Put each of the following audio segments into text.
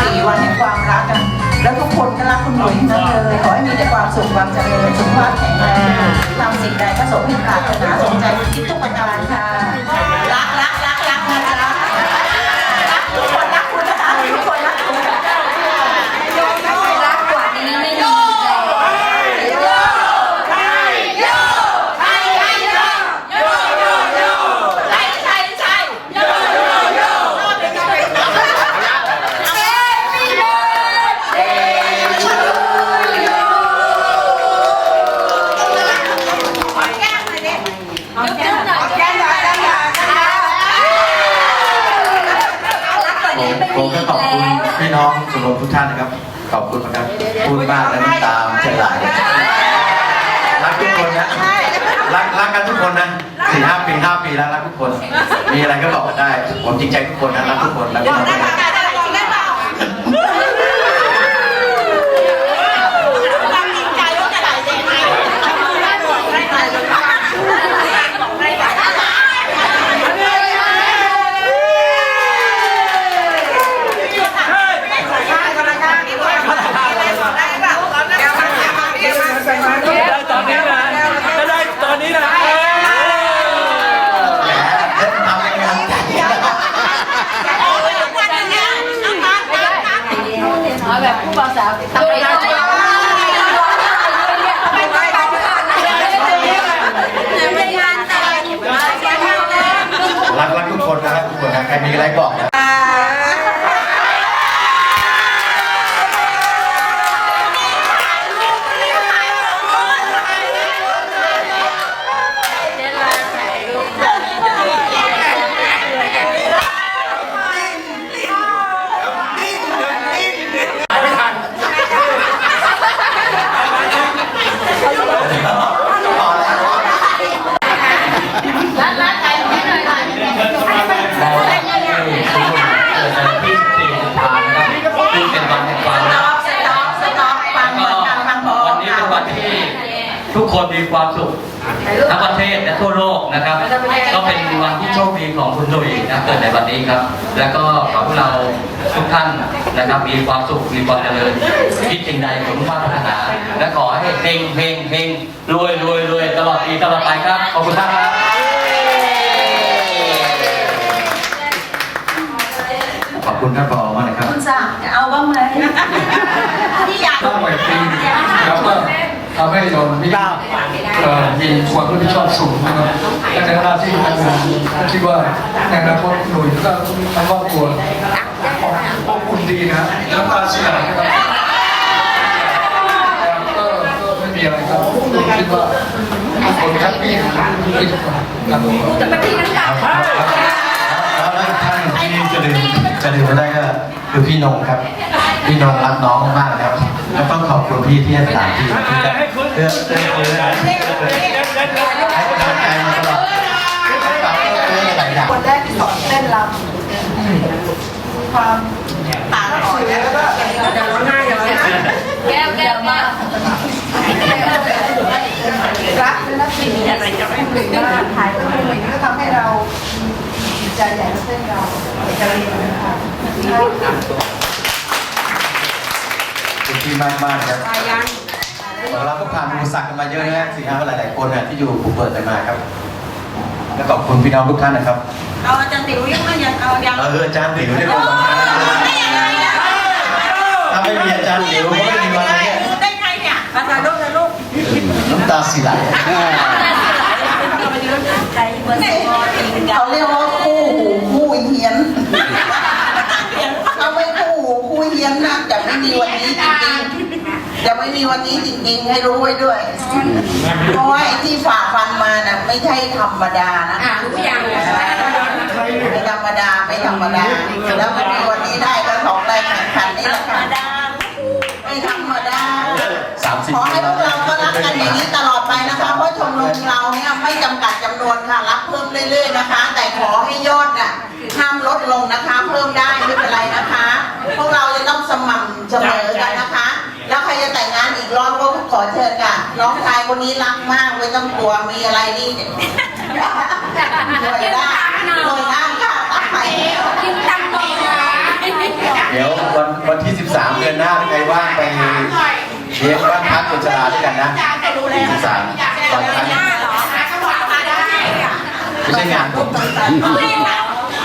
สี่วันแห่งความรักกัน แล้วทุกคนก็รักคุณหนุ่ยนั่นเลย ขอให้มีแต่ความสุขความเจริญสุขภาพแข็งแรงทำสิ่งใดก็สมให้ปรารถนาสมใจคิดทุกประการค่ะ ผมผมก็ขอบคุณพี่น้องชมรมทุกท่านนะครับ ขอบคุณนะครับพูดมากแล้วน้ำตามใจไหลรักทุกคนนะรักรักกันทุกคนนะสี่ห้าปีห้าปีแล้วรักทุกคน มีอะไรก็บอกกันได้ ผมจริงใจทุกคนนะรักทุกคนรักทุกคน ได้เปล่าความจริงใจว่าจะไหลเจ๊ไหมทำมือได้บอกได้ไหมบอกได้ไหม ได้ตอนนี้นะถ้าได้ตอนนี้นะ แหมเล่นทำยังไง บ่าวสาวทำไปได้รักรักทุกคนนะครับทุกคนนะใครมีอะไรบอกนะ เกิดในวันนี้ครับ แล้วก็ขอให้เราทุกท่านนะครับ มีความสุขมีความเจริญคิดสิ่งใดสมปรารถนา และขอให้เฮงเฮงเฮงรวยรวยรวยตลอดปีตลอดไปครับ ขอบคุณมากครับขอบคุณท่านผอมากนะครับคุณสั่งเอาบ้างไหมที่อยากตั้งไว้ปี ทำให้เรามีเอ่อมีความรับผิดชอบสูงนะครับและในหน้าที่การงานคิดว่าในอนาคตหน่วยก็ทั้งครอบครัวอบอุ่นดีนะน้ำตาเสียนะครับก็ก็ไม่มีอะไรครับคิดว่าคนแฮปปี้ที่ทุกคนครับผมจะไปที่น้ำตาแล้วแล้วอีกท่านหนึ่งที่จะลืมจะลืมไม่ได้ก็คือพี่นงครับ พี่นงรักน้องมากครับ แล้วต้องขอบคุณพี่ที่ให้สถานที่ที่จะเลือกเลือกเลือกให้กำลังใจมาตลอดให้ฝากเลือกเลือกหลายอย่างคนแรกที่สอนเต้นรำความตาอ่อนแล้วก็เดี๋ยวร้องไห้เดี๋ยวร้องไห้แก้วแก้วมากรักและสิ่งอะไรจะไม่ลืมว่าถ่ายรูปหนึ่งก็ทำให้เราจิตใจใหญ่และเส้นเราจะเรียนนะคะ ขอบคุณพี่มากมากๆครับเราก็ผ่านอุปสรรคกันมาเยอะนะสี่ห้าหลาย ๆ คนเนี่ยที่อยู่ภูเปิดกันมาครับ และขอบคุณพี่น้องทุกท่านนะครับ เอาอาจารย์ติ๋วยังไม่ยังเอายังเอออาจารย์ติ๋วได้พูดมาถ้าไม่มีอาจารย์ติ๋วก็ไม่มีวันนี้ได้ไงเนี่ยมาถ่ายรูปถ่ายรูปน้ำตาสิไหลเขาเรียกว่าคู่หูคู่เฮียนเขาไม่คู่หูคู่เฮียนนะจะไม่มีวันนี้ จริงๆจะไม่มีวันนี้จริงๆให้รู้ไว้ด้วย เพราะว่าไอ้ที่ฝ่าฟันมานะไม่ใช่ธรรมดานะอะรู้ยังไม่ธรรมดาไม่ธรรมดาแล้วมามีวันนี้ได้ก็ของได้แข่งขันนี่แหละค่ะไม่ธรรมดาสามสิบขอให้พวกเราก็รักกันอย่างนี้ตลอดไปนะคะเพราะชมรมเราเนี่ยไม่จำกัดจำนวนค่ะรับเพิ่มเรื่อยๆนะคะ แต่ขอให้ยอดน่ะห้ามลดลงนะคะ เพิ่มได้ไม่เป็นไรนะคะ พวกเราจะต้องสม่ำเสมอกันนะคะ ขอเชิญค่ะน้องชายคนนี้รักมากไม่ต้องกลัวมีอะไรนี่รวยได้รวยได้ค่ะตักไปกินตังโตนะเดี๋ยววันวันที่ 13 เดือนหน้าถ้าใครว่างไปเลี้ยงบ้านพักคนชราด้วยกันนะ13วันครั้งไม่ใช่งานผม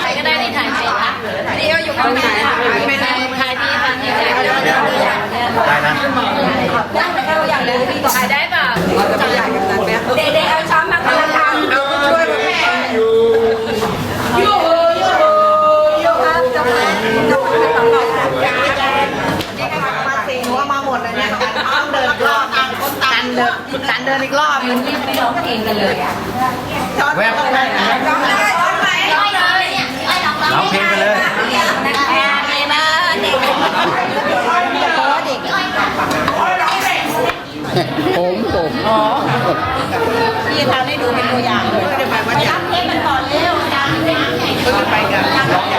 ใครก็ได้ที่ถ่ายไปนะนี่ก็อยู่ข้างใน ยืนเบไม่ร้องเพลงกันเลยอะแวบร้องเพลงกันเลยผมผมอ๋อพี่ทำให้ดูเป็นตัวอย่างเลยก็จะไปว่าจะทำให้มันตอนเร็วจังนะก็จะไปกับ